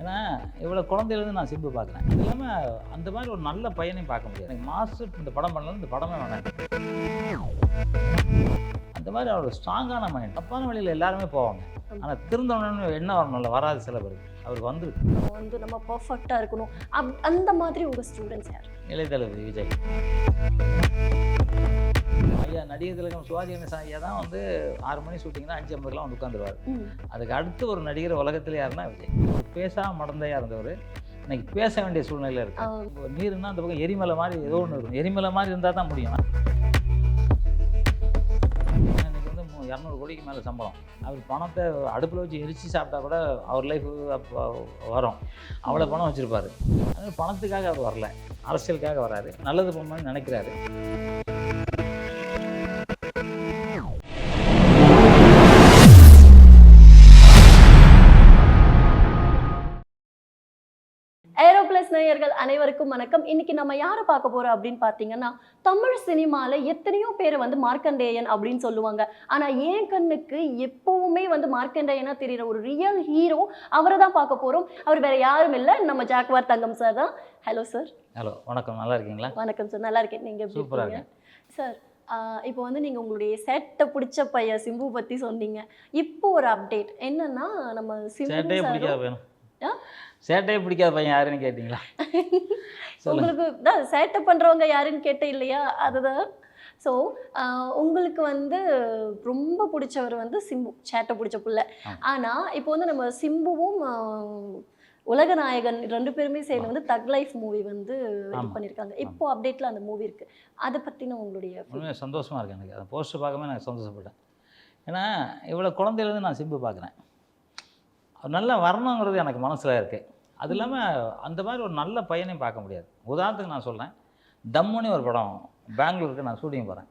ஏன்னா இவ்வளோ குழந்தையிலேருந்து நான் சிம்பு பார்க்குறேன். இல்லாமல் அந்த மாதிரி ஒரு நல்ல பையனையும் பார்க்க முடியாது. எனக்கு மாஸ்டர் இந்த படம் பண்ணலாம் இந்த படமே வேணாம். அந்த மாதிரி அவரோட ஸ்ட்ராங்கான மைண்ட் தப்பான வழியில் எல்லாருமே போவாங்க. ஆனால் திருந்தவனு என்ன வரணும்ல வராது சில பேருக்கு. அவருக்கு வந்துருக்கு. வந்து நம்ம பர்ஃபெக்டாக இருக்கணும். அப் அந்த மாதிரி உங்கள் ஸ்டூடெண்ட்ஸ் யார்? இளையதளபதி விஜய். ஐயா நடிகர் திலகம் சிவாஜி கணேசன் ஐயா தான் வந்து ஆறு மணி ஷூட்டிங்னா அஞ்சு ஐம்பதுலாம் வந்து உட்காந்துருவார். அதுக்கு அடுத்து ஒரு நடிகர் உலகத்தில் யாருன்னா விஜய். ஒரு பேசாம மடந்தையாக இருந்தவர். இன்னைக்கு பேச வேண்டிய சூழ்நிலையில் இருக்கு நீருன்னா அந்த பக்கம் எரிமலை மாதிரி ஏதோ ஒன்று இருக்கும். எரிமலை மாதிரி இருந்தால் தான் முடியும். இன்னைக்கு வந்து இரநூறு கோடிக்கு மேலே சம்பளம். அவர் பணத்தை அடுப்பில் வச்சு எரிச்சு சாப்பிட்டா கூட அவர் லைஃப் வரும். அவ்வளோ பணம் வச்சுருப்பாரு. அது பணத்துக்காக அவர் வரல. அரசியலுக்காக வராரு. நல்லது பண்ணணும்னு நினைக்கிறாரு. அனைவருக்கும் வணக்கம். இன்னைக்கு நம்ம யாரை பார்க்க போறோம் அப்படின்னு பார்த்தீங்கன்னா தமிழ் சினிமால எத்தனையோ பேர் வந்து மார்க்கண்டேயன் அப்படின்னு சொல்லுவாங்க. ஆனா என் கண்ணுக்கு எப்பவுமே வந்து மார்க்கண்டேயனா தெரியுற ஒரு ரியல் ஹீரோ அவரை தான் பார்க்க போறோம். அவர் வேற யாரும் இல்லை. நம்ம ஜாக்வார் தங்கம் சார் தான். ஹலோ சார் ஹலோ வணக்கம். நல்லா இருக்கீங்களா? வணக்கம் சார் நல்லா இருக்கேன். நீங்க எப்படி இருக்கீங்க? சார் இப்போ வந்து நீங்க உங்களுடைய செட்டை பிடிச்ச பையன் சிம்பு பத்தி சொன்னீங்க. இப்போ ஒரு அப்டேட் என்னன்னா நம்ம சிம்பு சேட்டையே பிடிக்காத பையன் யாருன்னு கேட்டிங்களா? உங்களுக்கு தான் சேட்டை பண்றவங்க யாருன்னு கேட்ட இல்லையா? அதுதான். ஸோ உங்களுக்கு வந்து ரொம்ப பிடிச்சவர் வந்து சிம்பு சேட்டை பிடிச்ச புள்ள. ஆமா. ஆனா இப்போ வந்து நம்ம சிம்புவும் ஆஹ், உலகநாயகன் ரெண்டு பேருமே சேர்ந்து வந்து தக் லைஃப் மூவி வந்து இது. பண்ணியிருக்காங்க. இப்போ அப்டேட்ல அந்த மூவி இருக்கு. அதை பத்தின உங்களுடைய உண்மையாக சந்தோஷமாக இருக்கு எனக்கு. அந்த போஸ்டர் பார்க்கவே நான் சந்தோஷப்பட்டேன். ஏன்னா இவ்வளோ குழந்தையிலேருந்து நான் சிம்பு பார்க்குறேன். அவர் நல்லா வரணுங்கிறது எனக்கு மனசில் இருக்குது அது இல்லாமல் அந்த மாதிரி ஒரு நல்ல பையனையும் பார்க்க முடியாது. உதாரணத்துக்கு நான் சொல்கிறேன் தம்முன்னு ஒரு படம் பெங்களூருக்கு நான் ஷூட்டிங் போகிறேன்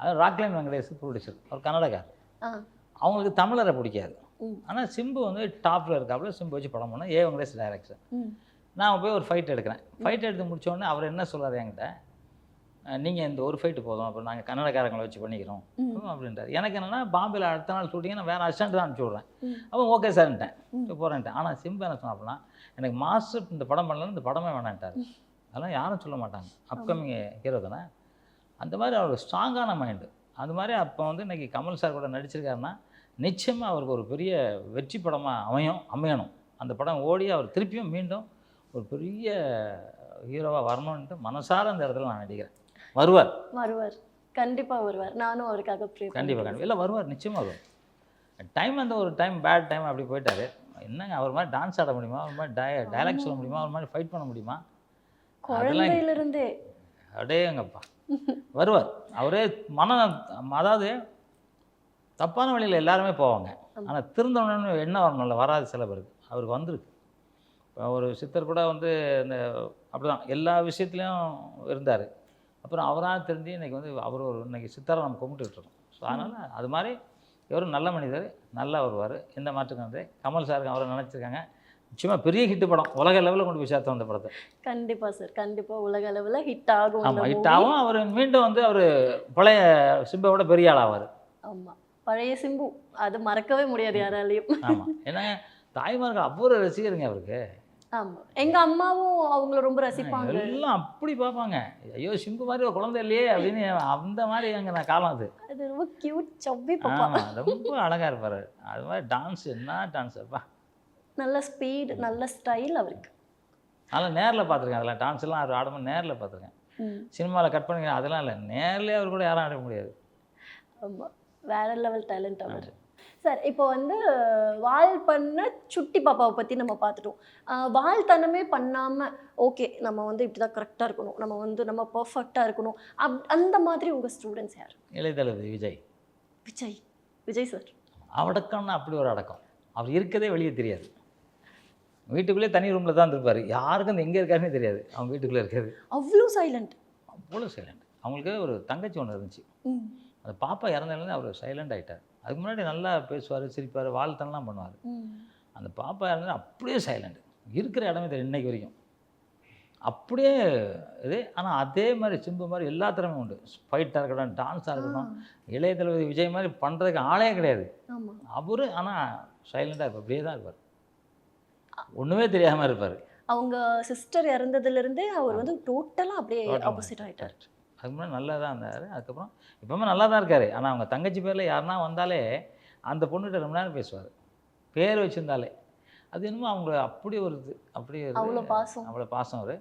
அது ராக்லைன் வெங்கடேஷ் ப்ரொடியூசர் அவர் கன்னடக்கார் அவங்களுக்கு தமிழரை பிடிக்காது. ஆனால் சிம்பு வந்து டாப்பில் இருக்காப்புல சிம்பு வச்சு படம் பண்ணோம் ஏ வெங்கடேஷ் டைரக்ஷன் நான் போய் ஒரு ஃபைட் எடுக்கிறேன். ஃபைட் எடுத்து முடிச்ச உடனே அவர் என்ன சொல்றாரு என்கிட்ட? நீங்கள் இந்த ஒரு ஃபைட்டு போதும். அப்புறம் நாங்கள் கன்னடக்காரங்களை வச்சு பண்ணிக்கிறோம். அப்படின்றாரு. எனக்கு என்னன்னா பாம்பேல அடுத்த நாள் ஷூட்டிங்க நான் வேறு அசிஸ்டன்ட் தான் அனுப்பிச்சி விட்றேன். அவன் ஓகே சார்ன்ட்டேன். போகிறேன்ட்டேன் ஆனால் சிம்பு என்ன சொன்னா அப்படின்னா எனக்கு மாஸ்டர் இந்த படம் பண்ணலன்னு இந்த படமே வேணான்ட்டார். அதெல்லாம் யாரும் சொல்ல மாட்டாங்க. அப்கமிங் ஹீரோ தானே. அந்த மாதிரி அவரோட ஸ்ட்ராங்கான மைண்டு அது மாதிரி அப்போ வந்து இன்னைக்கு கமல் சார் கூட நடிச்சிருக்காருன்னா நிச்சயமாக அவருக்கு ஒரு பெரிய வெற்றி படமாக அமையும் அமையணும். அந்த படம் ஓடி அவர் திருப்பியும் மீண்டும் ஒரு பெரிய ஹீரோவாக வரணுன்ட்டு மனசார அந்த இடத்துல நான் நடிக்கிறேன். வருவார்? வருவார். கண்டிப்பா வருவார். நானும் அவருக்காக ப்ரே கண்டிப்பாக கண்டிப்பாக இல்லை வருவார். நிச்சயமாக வரும் டைம் அந்த ஒரு டைம் பேட் டைம் அப்படி போயிட்டாரு. என்னங்க அவர் மாதிரி டான்ஸ் ஆட முடியுமா? அவர் மாதிரி டய டைலாக் சொல்ல முடியுமா? அவர் மாதிரி ஃபைட் பண்ண முடியுமா? குழந்தையில இருந்தே அடேங்கப்பா. வருவார். அவரே மன அதாவது தப்பான வழியில் எல்லாருமே போவாங்க. ஆனால் திருந்தவனு என்ன வரணும்ல வராது சில பேருக்கு. அவருக்கு வந்திருக்கு. ஒரு சித்தர் கூட வந்து இந்த அப்படிதான். எல்லா விஷயத்துலையும் இருந்தார். அப்புறம் அவராக தெரிஞ்சு இன்னைக்கு வந்து அவர் ஒரு இன்னைக்கு சித்தரை நம்ம கும்பிட்டுட்டு இருக்கோம். ஸோ அதனால் அது மாதிரி இவரும் நல்ல மனிதர் நல்லா வருவார். எந்த மாற்றம் வந்து கமல் சாருக்கு அவரை நினச்சிருக்காங்க. நிச்சயமாக பெரிய ஹிட் படம். உலக லெவலில் கொண்டு போய் சேர்த்து வந்த படத்தை. கண்டிப்பா சார் கண்டிப்பா உலக அளவுல ஹிட் ஆகும் அந்த ஆமாம் ஹிட். ஆகும். அவர் மீண்டும் வந்து அவர் பழைய சிம்பையோட பெரிய ஆளாவார் ஆமா. பழைய சிம்பு. அது மறக்கவே முடியாது யாராலையும். ஆமாம் ஏன்னா தாய்மார்கள் அவ்வளோ ரசிகருங்க அவருக்கு. ஆமா. எங்க அம்மாவும் அவங்கள ரொம்ப ரசிப்பாங்க. எல்லாம் அப்படி பார்ப்பாங்க. ஐயோ சிம்பு மாதிரி ஒரு குழந்தை இல்லையே அப்படின்னு அந்த மாதிரி எங்க நான் காலம் அது. அது ரொம்ப கியூட் சப்பி பாப்பா. ஆமா ரொம்ப அழகா இருப்பாரு. அது மாதிரி டான்ஸ் என்ன டான்ஸ் அப்பா? நல்ல ஸ்பீட் நல்ல ஸ்டைல் அவருக்கு. அதெல்லாம் நேரில் பார்த்துருக்கேன் அதெல்லாம். டான்ஸ் எல்லாம் அவர் ஆடும்போது நேரில் பார்த்துருக்கேன். சினிமாவில் கட் பண்ணி அதெல்லாம் இல்லை. நேர்லயே அவர் கூட யாரும் ஆட முடியாது. ஆமா. வேற லெவல் டேலண்ட் அவர். சார் இப்போ வந்து வால் பண்ண சுட்டி பாப்பாவை பற்றி நம்ம பார்த்துட்டோம் ஆஹ் வால்தனமே பண்ணாமல் ஓகே நம்ம வந்து இப்படி தான் கரெக்டாக இருக்கணும். நம்ம வந்து நம்ம பர்ஃபெக்டாக இருக்கணும். அப் அந்த மாதிரி உங்கள் ஸ்டூடெண்ட்ஸ் யார்? இளையதளபதி விஜய். விஜய். விஜய் சார். அடக்கம்னா அப்படி ஒரு அடக்கம். அவர் இருக்கதே வெளியே தெரியாது. வீட்டுக்குள்ளே தனி ரூமில் தான் இருப்பார் யாருக்கும் அந்த எங்கே இருக்காருன்னே தெரியாது. அவங்க வீட்டுக்குள்ளே இருக்கிறது. அவ்வளோ சைலண்ட் அவ்வளோ சைலண்ட் அவங்களுக்கு ஒரு தங்கச்சி ஒன்று இருந்துச்சு. அந்த பாப்பா இறந்ததுலேருந்து அவர் சைலண்ட் ஆயிட்டார். அதுக்கு முன்னாடி நல்லா பேசுவார் சிரிப்பார் வாழ்த்தனெலாம் பண்ணுவார். அந்த பாப்பா இறந்தது அப்படியே சைலண்ட் இருக்கிற இடமே தெரியும் இன்னைக்கு வரைக்கும். அப்படியே இது ஆனால் அதே மாதிரி சிம்பு மாதிரி எல்லா திறமையும் உண்டு. ஃபைட்டாக இருக்கட்டும் டான்ஸாக இருக்கட்டும் இளைய தளபதி விஜய் மாதிரி பண்ணுறதுக்கு ஆளே கிடையாது. அவரு ஆனால் சைலண்டாக இருப்பார் அப்படியே தான் இருப்பார். ஒன்றுமே தெரியாமல் இருப்பார். அவங்க சிஸ்டர் இறந்ததுல இருந்தே அவர் வந்து டோட்டலா அப்படியே ஆப்போசிட் ஆயிட்டார். அதுக்கு முன்னாடி நல்லா தான் இருந்தார். அதுக்கப்புறம் இப்போவுமே நல்லா தான் இருக்கார். ஆனால் அவங்க தங்கச்சி பேரில் யாருன்னா வந்தாலே அந்த பொண்ணுகிட்ட ரொம்ப நேரம் பேசுவார். பேர் வச்சிருந்தாலே. அது என்னமோ அவங்க அப்படி ஒரு இது அப்படி ஒரு அவ்வளவு பாசம். அவ்வளோ பாசம் அவர்.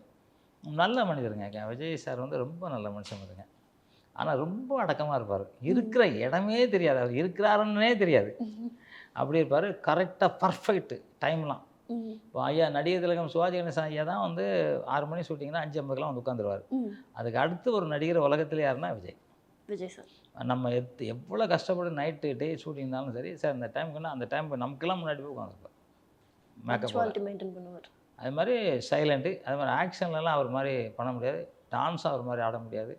நல்ல மனிதருங்க. விஜய் சார் வந்து ரொம்ப நல்ல மனுஷன் பாருங்க ஆனால் ரொம்ப அடக்கமாக இருப்பார். இருக்கிற இடமே தெரியாது. அவர் இருக்கிறாருன்னே தெரியாது. அப்படி இருப்பார். கரெக்டாக பர்ஃபெக்ட் டைம்லாம் இப்போ ஐயா நடிகர் திலகம் சிவாஜி கணேசன் ஐயா தான் வந்து ஆறு மணி ஷூட்டிங்னா அஞ்சு ஐம்பதுக்கெலாம் வந்து உட்காந்துருவார். அதுக்கு அடுத்து ஒரு நடிகர் உலகத்தில் யாருன்னா விஜய். விஜய் சார். நம்ம எத் எவ்வளோ கஷ்டப்பட்டு நைட்டு டே ஷூட்டிங் இருந்தாலும் சரி சார் இந்த டைமுக்குன்னா அந்த டைம் நமக்கெல்லாம் முன்னாடி போய் உட்காந்துருப்பார். மேக்கப் மெயின்டைன் பண்ணுவார். அது மாதிரி சைலண்ட்டு அது மாதிரி ஆக்ஷன்லலாம் அவர் மாதிரி பண்ண முடியாது. டான்ஸ் அவர் மாதிரி ஆட முடியாது.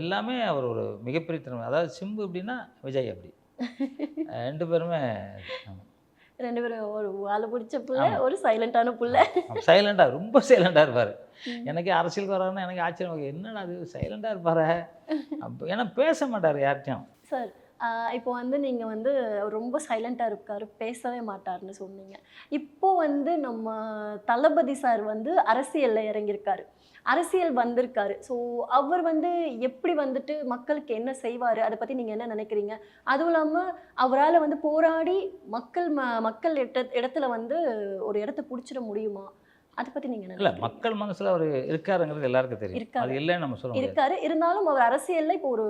எல்லாமே அவர் ஒரு மிகப்பெரிய திறமை. அதாவது சிம்பு எப்படின்னா விஜய் அப்படி. ரெண்டு பேருமே ரெண்டு பேரும் ஒரு வாழை பிடிச்ச புள்ள. ஒரு சைலண்டான புள்ள சைலண்டாக ரொம்ப சைலண்டாக இருப்பார். எனக்கே அரசியலுக்கு வராருன்னா எனக்கு ஆச்சரியம். என்னடா அது சைலண்டாக இருப்பாரு அப்போ ஏன்னா பேச மாட்டார் யார்கிட்டையும் சார் இப்போ வந்து நீங்கள் வந்து ரொம்ப சைலண்ட்டாக இருக்கார் பேசவே மாட்டாருன்னு சொன்னீங்க. இப்போ வந்து நம்ம தளபதி சார் வந்து அரசியலில் இறங்கியிருக்காரு. அரசியல் வந்திருக்காரு. ஸோ அவர் வந்து எப்படி வந்துட்டு மக்களுக்கு என்ன செய்வார் அதை பற்றி நீங்கள் என்ன நினைக்கிறீங்க? அதுவும் இல்லாமல் அவரால் வந்து போராடி மக்கள் ம மக்கள் இடத்துல வந்து ஒரு இடத்த பிடிச்சிட முடியுமா? அதை பற்றி நீங்கள் இல்லை மக்கள் மனசில் அவர் இருக்காருங்கிறது எல்லாருக்கும் தெரியும். இருக்காரு. அது இல்லைன்னு நம்ம சொல்ல இருக்காரு. இருந்தாலும் அவர் அரசியல்ல இப்போ ஒரு.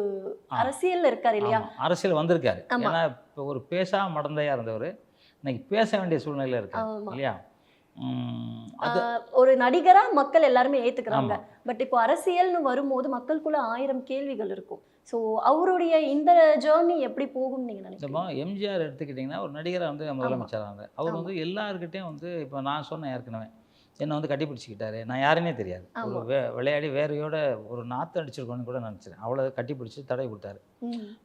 அரசியல்ல இருக்காரு இல்லையா? அரசியல் வந்திருக்காரு. ஏன்னா இப்போ ஒரு பேசாம மடந்தையா இருந்தவர் இன்னைக்கு பேச வேண்டிய சூழ்நிலையில இருக்காரு ஆமா. இல்லையா? ஒரு நடிகரா மக்கள் எல்லாருமே ஏத்துக்கிறாங்க. பட் இப்போ அரசியல்னு வரும்போது மக்களுக்குள்ள ஆயிரம் கேள்விகள் இருக்கும். ஸோ அவருடைய இந்த ஜேர்னி எப்படி போகும்னு நீங்க இப்போ நினைக்கிறீங்க? எம்ஜிஆர் எடுத்துக்கிட்டிங்கன்னா ஒரு நடிகரை வந்து முதலமைச்சராக இருந்தார் அவர். வந்து எல்லாருக்கிட்டையும் வந்து இப்போ நான் சொன்னேன் ஏற்கனவே. என்னை வந்து கட்டி பிடிச்சிக்கிட்டாரு நான் யாருன்னே தெரியாது. ஒரு. வே விளையாடி வேறையோட ஒரு நாற்று அடிச்சிருக்கோன்னு கூட நினச்சிட்டேன் அவ்வளோ கட்டி பிடிச்சி தடை கொடுத்தாரு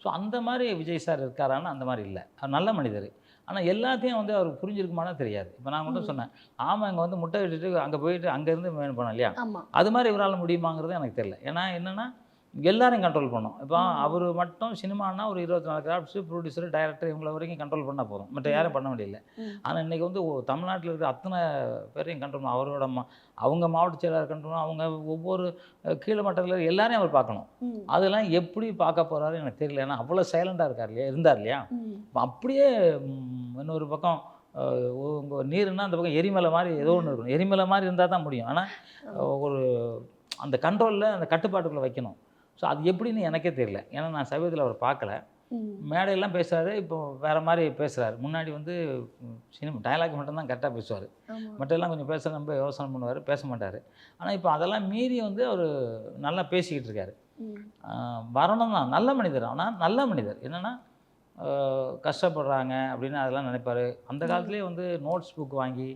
ஸோ அந்த மாதிரி விஜய் சார் இருக்காரான்னு அந்த மாதிரி இல்லை. அவர் நல்ல மனிதர். ஆனால் எல்லாத்தையும் வந்து அவருக்கு புரிஞ்சிருக்குமானா தெரியாது. இப்போ நான் மட்டும். சொன்னேன். ஆமாம் இங்கே வந்து முட்டை விட்டுட்டு அங்கே போயிட்டு அங்கேருந்து மேன் பண்ணோம் இல்லையா? அது மாதிரி இவரால் முடியுமாங்கிறது எனக்கு தெரியல. ஏன்னா என்னென்னா எல்லாரையும் கண்ட்ரோல் பண்ணும். இப்போ. அவர் மட்டும் சினிமானா ஒரு இருபத்தி நாலு கிராஃப்ட்ஸு ப்ரொடியூசர் டைரக்டர் இவங்கள வரைக்கும் கண்ட்ரோல் பண்ணால் போதும். மற்ற யாரும் பண்ண முடியல. ஆனால் இன்றைக்கி வந்து தமிழ்நாட்டில் இருக்கிற அத்தனை பேரையும் கண்ட்ரோல் பண்ணணும் அவரோட மா அவங்க மாவட்ட செயலாளர் கண்ட்ரோல் அவங்க ஒவ்வொரு கீழ் மட்டத்தில் எல்லாரையும் அவர் பார்க்கணும். அதெல்லாம் எப்படி பார்க்க போகிறாரு எனக்கு தெரியல. ஏன்னா அவ்வளோ சைலண்டாக இருக்கார் இல்லையா? இருந்தார் இல்லையா? அப்படியே இன்னொரு பக்கம் அஹ், உங்க நீருன்னா அந்த பக்கம் எரிமலை மாதிரி ஏதோ ஒன்று இருக்கணும். எரிமலை மாதிரி இருந்தால் தான் முடியும் ஆனால் ஒரு அந்த கண்ட்ரோலில் அந்த கட்டுப்பாட்டுக்குள்ளே வைக்கணும். ஸோ அது எப்படின்னு எனக்கே தெரியல. ஏன்னா நான் சமீபத்தில் அவர் பார்க்கல. மேடையெல்லாம் பேசுகிறாரு இப்போ வேறு மாதிரி பேசுகிறாரு முன்னாடி வந்து சினிமா டயலாக் மட்டும்தான் கரெக்டாக பேசுவார். ஆமா. மற்றெல்லாம் கொஞ்சம் பேச ரொம்ப யோசனை பண்ணுவார் பேச மாட்டார். ஆனால் இப்போ அதெல்லாம் மீறி வந்து அவர் நல்லா பேசிக்கிட்டு இருக்காரு. வரணும் தான். நல்ல மனிதர். ஆனால் நல்ல மனிதர். என்னென்னா கஷ்டப்படுறாங்க அப்படின்னு அதெல்லாம் நினைப்பாரு. அந்த. காலத்துலேயே வந்து நோட்ஸ் புக் வாங்கி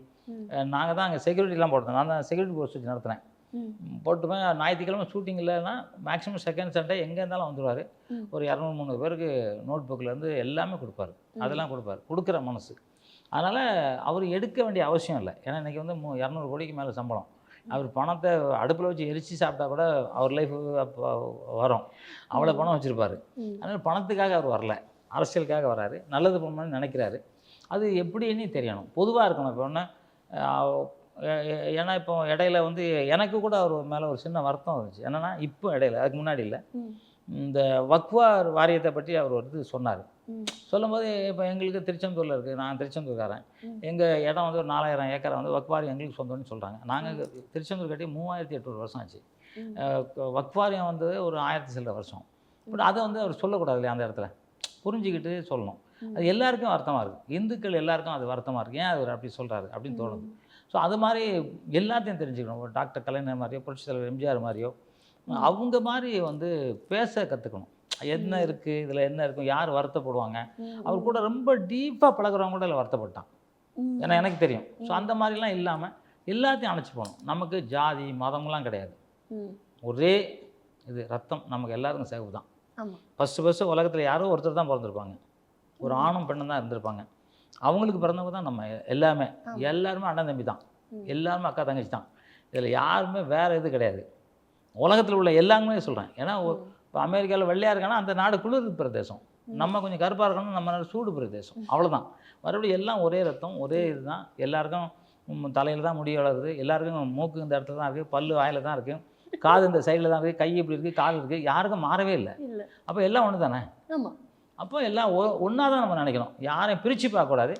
நாங்கள் தான் அங்கே செக்யூரிட்டிலாம் போட்டோம். நான் தான் செக்யூரிட்டி கோர்ஸ் வச்சு நடத்துனேன். ம், போட்டுப்பேன் ஞாயிற்றுக்கிழமை ஷூட்டிங் இல்லைன்னா மேக்ஸிமம் செகண்ட் சண்டே எங்கே இருந்தாலும் வந்துடுவார். ஒரு இரநூறு முந்நூறு பேருக்கு நோட் புக்கிலேருந்து எல்லாமே கொடுப்பாரு. அதெல்லாம் கொடுப்பாரு. கொடுக்குற மனசு. அதனால் அவர் எடுக்க வேண்டிய அவசியம் இல்லை. ஏன்னா இன்றைக்கி வந்து மூ இரநூறு கோடிக்கு மேலே சம்பளம். அவர் பணத்தை அடுப்பில் வச்சு எரிச்சு சாப்பிட்டா கூட அவர் லைஃப் வரும். அவ்வளோ பணம் வச்சுருப்பாரு. அதனால் பணத்துக்காக அவர் வரல. அரசியலுக்காக வராரு. நல்லது பண்ணணும்னு நினைக்கிறாரு. அது எப்படின்னு தெரியணும். பொதுவாக இருக்கணும். இப்போ ஒன்று ஏன்னா இப்போ இடையில வந்து எனக்கு கூட அவர் மேலே ஒரு சின்ன வருத்தம் இருந்துச்சு. என்னென்னா இப்போ இடையில அதுக்கு முன்னாடி இல்லை. இந்த வக்வார் வாரியத்தை பற்றி அவர் இது சொன்னார். சொல்லும்போது இப்போ எங்களுக்கு திருச்செந்தூரில் இருக்குது நான் திருச்செந்தூர்காரன். எங்கள் இடம் வந்து ஒரு நாலாயிரம் ஏக்கரை வந்து வக்வாரி எங்களுக்கு சொந்தம்னு சொல்கிறாங்க நாங்கள் திருச்செந்தூர் கட்டி மூவாயிரத்தி எட்நூறு வருஷம் ஆச்சு. வக்வாரியம் வந்து ஒரு ஆயிரத்தி சில்லற வருஷம். பட் அதை வந்து அவர் சொல்லக்கூடாது இல்லையா அந்த இடத்துல? புரிஞ்சுக்கிட்டு சொல்லணும். அது எல்லாருக்கும் வருத்தமாக இருக்குது இந்துக்கள் எல்லாருக்கும் அது வருத்தமாக இருக்குது ஏன் அவர் அப்படி சொல்கிறாரு அப்படின்னு தோணுது. ஸோ அது மாதிரி எல்லாத்தையும் தெரிஞ்சுக்கணும். ஒரு டாக்டர் கலைஞர் மாதிரியோ புரட்சி தலைவர் எம்ஜிஆர் மாதிரியோ. அவங்க மாதிரி வந்து பேச கற்றுக்கணும் என்ன. இருக்குது இதில் என்ன இருக்கும்? யார் வருத்தப்படுவாங்க? அவர் கூட ரொம்ப டீப்பாக பழகுறவங்க கூட இதில் வருத்தப்பட்டான். ஏன்னா எனக்கு தெரியும். ஸோ. அந்த மாதிரிலாம் இல்லாமல் எல்லாத்தையும் அணைச்சி போகணும். நமக்கு ஜாதி மதம்லாம் கிடையாது. ஒரே இது ரத்தம் நமக்கு எல்லாருக்கும் சேவு தான். ஃபஸ்ட்டு ஃபஸ்ட்டு உலகத்தில் யாரோ ஒருத்தர் தான் பிறந்திருப்பாங்க. ஒரு. ஆணும் பெண்ணும் தான் இருந்திருப்பாங்க. அவங்களுக்கு பிறந்தவங்க தான் நம்ம எல்லாமே. எல்லாருமே அண்ணன் தம்பி தான். எல்லாருமே அக்கா தங்கச்சி தான். இதில் யாருமே வேறு இது கிடையாது. உலகத்தில் உள்ள எல்லாருமே சொல்கிறேன் ஏன்னா இப்போ அமெரிக்காவில் வெள்ளையாக இருக்கானா அந்த நாடு குளிர் பிரதேசம். நம்ம கொஞ்சம் கருப்பாக இருக்கணும் நம்ம நாடு சூடு பிரதேசம். அவ்வளோதான் மறுபடியும் எல்லாம் ஒரே ரத்தம் ஒரே இதுதான். எல்லாருக்கும் தலையில் தான் முடி வளருது. எல்லாருக்கும் மூக்கு இந்த இடத்துல தான் இருக்குது பல்லு வாயில் தான் இருக்குது காது இந்த சைடில் தான் இருக்குது கை இப்படி இருக்குது காது இருக்குது யாருக்கும் மாறவே இல்லை. அப்போ எல்லாம் ஒன்று தானே அப்போ எல்லாம் ஒன்றா தான் நம்ம நினைக்கணும். யாரையும் பிரித்து பார்க்கக்கூடாது.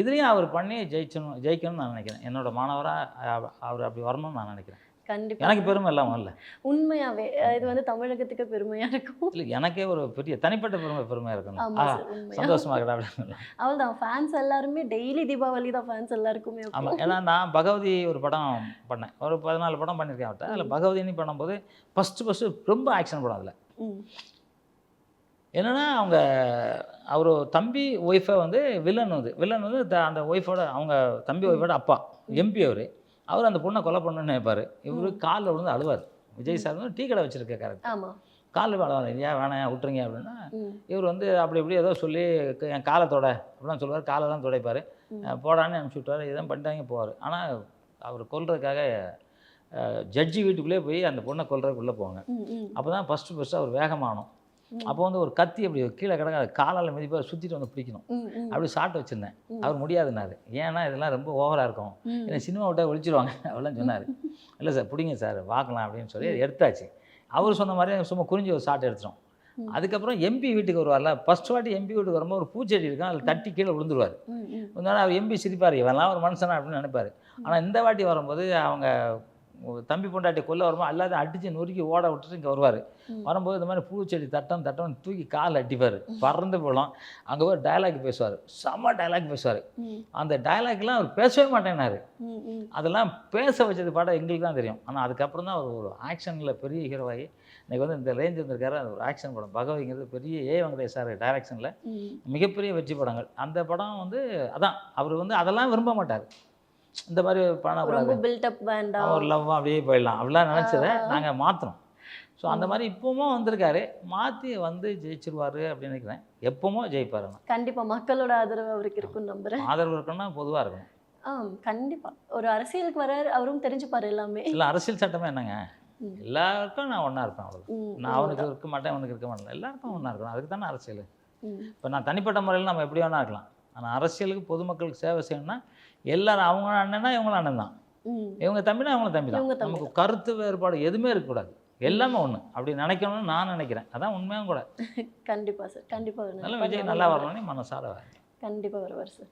இதுலேயும் அவர் பண்ணி ஜெயிச்சணும் ஜெயிக்கணும்னு நான் நினைக்கிறேன். என்னோட மாணவராக அவர் அப்படி வரணும்னு நான் நினைக்கிறேன். கண்டிப்பா. எனக்கு பெருமை எல்லாம் இல்லை உண்மையாவே அஹ் இது வந்து தமிழகத்துக்கு பெருமையா இருக்கும். இல்லை எனக்கே ஒரு பெரிய தனிப்பட்ட பெருமை பெருமையாக இருக்கணும். ஆமா ஆ சார் உண்மையா. சந்தோஷமா இருக்கா அப்படின்னு அவள்தான் ஃபேன்ஸ் எல்லாருமே டெய்லி தீபாவளி தான் ஃபேன்ஸ் எல்லாருக்குமே. ஆமாம் ஏன்னா நான் பகவதி ஒரு படம் பண்ணேன். ஒரு பதினாலு படம் பண்ணியிருக்கேன் அவர்கிட்ட அதில் பகவதினு பண்ணும்போது ஃபஸ்ட்டு ஃபஸ்ட்டு ரொம்ப ஆக்ஷன் படம் அதில். என்னன்னா அவங்க அவர் தம்பி ஒய்ஃபை வந்து வில்லன் வந்து. வில்லன் வந்து த- அந்த ஒய்ஃபோட அவங்க தம்பி ஒய்ஃபோட அப்பா எம்பி அவர். அவர் அந்த பொண்ணை கொலை பண்ணணும்னு நினைப்பார். இவர் காலில் விழுந்து அழுவார். விஜய் சார் வந்து டீ கடை வச்சிருக்க கேரக்டர் ஆமா. காலில் அழுவார். ஏன் வேணாம் விட்டுருங்க அப்படின்னா. இவர் வந்து அப்படி இப்படி ஏதோ சொல்லி என் காலத்தோட அப்படிலாம் சொல்லுவார். காலெல்லாம் துடைப்பார். போடான்னு அனுப்பிச்சி விட்டார். இதெல்லாம் பண்ணிட்டாங்க போவார். ஆனால் அவர் கொல்றதுக்காக ஜட்ஜி வீட்டுக்குள்ளே போய் அந்த பொண்ணை கொல்றதுக்குள்ளே போவாங்க. அப்போ தான் ஃபஸ்ட்டு ஃபஸ்ட்டு அவர் வேகமானோம். அப்போ வந்து ஒரு கத்தி அப்படி கீழே கிடக்க அதை காலால் மிதிப்பாக சுற்றிட்டு வந்து பிடிக்கணும். அப்படி சாப்பிட்டு வச்சுருந்தேன். அவர் முடியாதுன்னாரு. ஏன்னா இதெல்லாம் ரொம்ப ஓவராக இருக்கும். ம். ஏன்னா சினிமா விட்டா ஒழிச்சிருவாங்க அப்படிலாம் சொன்னார். இல்லை சார் பிடிங்க சார் பார்க்கலாம் அப்படின்னு சொல்லி எடுத்தாச்சு. அவர் சொன்ன மாதிரி சும்மா குறிஞ்சி ஒரு ஷாட் எடுத்துட்டோம். ம். அதுக்கப்புறம் எம்பி வீட்டுக்கு வருவார்ல ஃபர்ஸ்ட் வாட்டி எம்பி வீட்டுக்கு வரும்போது ஒரு பூச்செடி இருக்கும் அதில் தட்டி கீழே விழுந்துருவார். நாள் அவர் எம்பி சிரிப்பார். இவன்லாம் ஒரு மனுஷனா அப்படின்னு நினைப்பாரு. ஆனால் இந்த வாட்டி வரும்போது அவங்க தம்பி பொண்டாட்டி கொல்ல வரும்போது எல்லாத்தையும் அடித்து நொறுக்கி ஓட விட்டுட்டு இங்கே வருவார். வரும்போது இந்த மாதிரி பூச்செடி தட்டம் தட்டம் தூக்கி கால் அடிப்பார். பறந்து போகலாம் அங்கே போய் டயலாக் பேசுவார். செம்ம டயலாக் பேசுவார். அந்த டயலாக்லாம் அவர் பேசவே மாட்டேனாரு. அதெல்லாம் பேச வச்சது பாடம் எங்களுக்கு தான் தெரியும். ஆனால் அதுக்கப்புறம் தான் அவர் ஒரு ஆக்ஷனில் பெரிய ஹீரோவாகி இன்னைக்கு வந்து இந்த ரேஞ்ச் வந்திருக்காரு. அது ஒரு ஆக்ஷன் படம். பகவதிங்கிறது பெரிய ஏ வெங்கடேஷ் சார் டைரக்ஷனில். மிகப்பெரிய வெற்றி படங்கள். அந்த படம் வந்து அதான் அவர் வந்து அதெல்லாம் விரும்ப மாட்டார். இந்த மாதிரி பண்ணக்கூடாது பில்டப் வேண்டாம். ஒரு லவ் அப்படியே போயிடலாம். அப்படிலாம் நினச்சதை. நாங்கள் மாற்றினோம் ஸோ அந்த மாதிரி இப்போவும் வந்திருக்காரு. மாற்றி வந்து ஜெயிச்சிருவாரு அப்படின்னு நினைக்கிறேன். எப்பவும் ஜெயிப்பார் நான் கண்டிப்பா மக்களோட ஆதரவு அவருக்கு இருக்கும்னு நம்புறேன். ஆதரவு இருக்கணும்னா பொதுவாக இருக்கணும். ஆ கண்டிப்பா. ஒரு அரசியலுக்கு வராரு அவரும் தெரிஞ்சுப்பாரு எல்லாமே. இல்லை அரசியல் சட்டமே என்னங்க. எல்லாருக்கும் நான் ஒன்றா இருப்பேன் அவ்வளோ நான் அவனுக்கு இருக்க மாட்டேன் அவனுக்கு இருக்க மாட்டேன். எல்லாருக்கும் ஒன்றா இருக்கணும். அதுக்கு தானே அரசியல். இப்போ நான் தனிப்பட்ட முறையில் நம்ம எப்படி வேணா இருக்கலாம். ஆனால் அரசியலுக்கு பொதுமக்களுக்கு சேவை செய்யணும்னா எல்லாரும் அவங்க அண்ணனா இவங்களும் அண்ணன் தான். இவங்க தம்பினா அவங்களும் தம்பி தான். நமக்கு கருத்து வேறுபாடு எதுவுமே இருக்கக்கூடாது. எல்லாமே ஒன்று அப்படி நினைக்கணும்னு நான் நினைக்கிறேன். அதான் உண்மையும் கூட. கண்டிப்பா சார் கண்டிப்பா ஒரு அதனால நல்ல விஜய் நல்லா வரணும்னு மனசார வரேன் கண்டிப்பா வருவார் சார்